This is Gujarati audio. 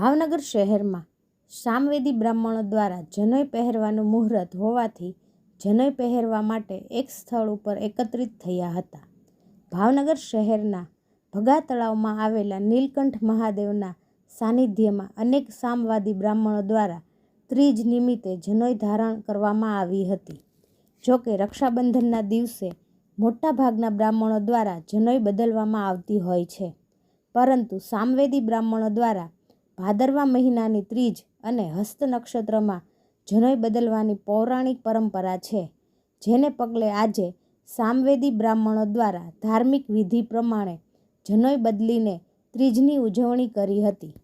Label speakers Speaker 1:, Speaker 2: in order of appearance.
Speaker 1: ભાવનગર શહેરમાં સામવેદી બ્રાહ્મણો દ્વારા જનોઈ પહેરવાનું મુહૂર્ત હોવાથી જનોઈ પહેરવા માટે એક સ્થળ ઉપર એકત્રિત થયા હતા. ભાવનગર શહેરના ભગા તળાવમાં આવેલા નીલકંઠ મહાદેવના સાનિધ્યમાં અનેક સામવાદી બ્રાહ્મણો દ્વારા ત્રીજ નિમિત્તે જનોઈ ધારણ કરવામાં આવી હતી. જોકે રક્ષાબંધનના દિવસે મોટાભાગના બ્રાહ્મણો દ્વારા જનોઈ બદલવામાં આવતી હોય છે. પરંતુ સામવેદી બ્રાહ્મણો દ્વારા ભાદરવા મહિનાની ત્રીજ અને હસ્ત નક્ષત્રમાં જનોઈ બદલવાની પૌરાણિક પરંપરા છે, જેને પગલે આજે સામવેદી બ્રાહ્મણો દ્વારા ધાર્મિક વિધિ પ્રમાણે જનોઈ બદલીને ત્રીજની ઉજવણી કરી હતી.